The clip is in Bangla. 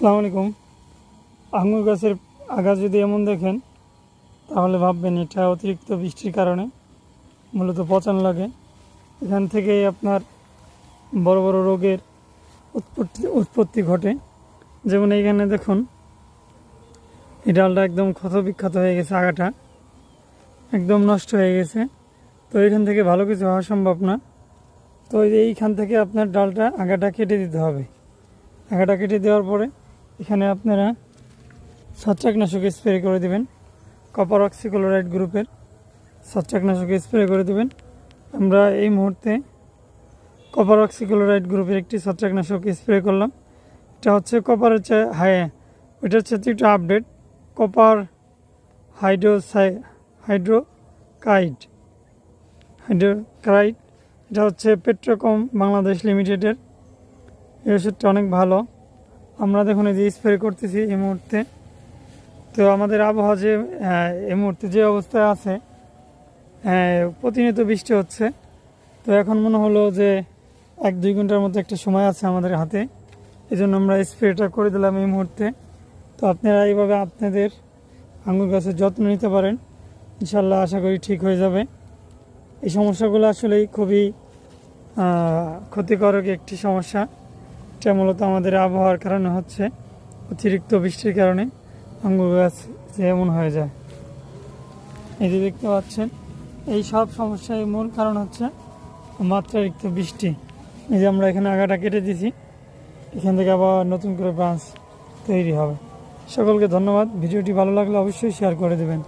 আসসালামু আলাইকুম আঙুর গাছের আগা যদি এমন দেখেন, তাহলে ভাববেন এটা অতিরিক্ত বৃষ্টির কারণে মূলত পচন লাগে। এখান থেকেই আপনার বড় বড় রোগের উৎপত্তি উৎপত্তি ঘটে। যেমন এইখানে দেখুন, এই ডালটা একদম ক্ষত বিখ্যাত হয়ে গেছে আগাটা। একদম নষ্ট হয়ে গেছে। তো এখান থেকে ভালো কিছু হওয়া সম্ভব না। তো এইখান থেকে আপনার ডালটা আগাটা কেটে দিতে হবে। আগাটা কেটে দেওয়ার পরে এখানে আপনারা ছত্রাকনাশক স্প্রে করে দেবেন কপার অক্সিক্লোরাইড গ্রুপের ছত্রাকনাশক স্প্রে করে দেবেন। আমরা এই মুহূর্তে কপার অক্সিক্লোরাইড গ্রুপের একটি ছত্রাকনাশক স্প্রে করলাম। এটা হচ্ছে কপারের চেয়ে হাই ওইটা হচ্ছে একটু আপডেট কপার হাইড্রোসাই হাইড্রোকাইড হাইড্রোক্রাইড এটা হচ্ছে পেট্রোকম বাংলাদেশ লিমিটেডের এই ওষুধটা অনেক ভালো। আমরা দেখুন এই যে স্প্রে করতেছি এই মুহূর্তে। তো আমাদের আবহাওয়া যে এই মুহূর্তে যে অবস্থায় আছে প্রতিনিয়ত বৃষ্টি হচ্ছে। তো এখন মনে হলো যে এক দুই ঘণ্টার মতো একটা সময় আছে আমাদের হাতে। এই জন্য আমরা স্প্রেটা করে দিলাম এই মুহূর্তে। তো আপনারা এইভাবে আপনাদের আঙুর গাছের যত্ন নিতে পারেন। ইনশাল্লাহ আশা করি ঠিক হয়ে যাবে। এই সমস্যাগুলো আসলেই খুবই ক্ষতিকারক একটি সমস্যা। এটা মূলত আমাদের আবহাওয়ার কারণে হচ্ছে। অতিরিক্ত বৃষ্টির কারণে আঙ্গুর গাছ যেমন হয়ে যায়। এই যে দেখতে পাচ্ছেন, এই সব সমস্যার মূল কারণ হচ্ছে মাত্রাতিরিক্ত বৃষ্টি। এই যে আমরা এখানে আগাটা কেটে দিছি এখান থেকে আবার নতুন করে ব্রাঞ্চ তৈরি হবে। সকলকে ধন্যবাদ। ভিডিওটি ভালো লাগলে অবশ্যই শেয়ার করে দেবেন।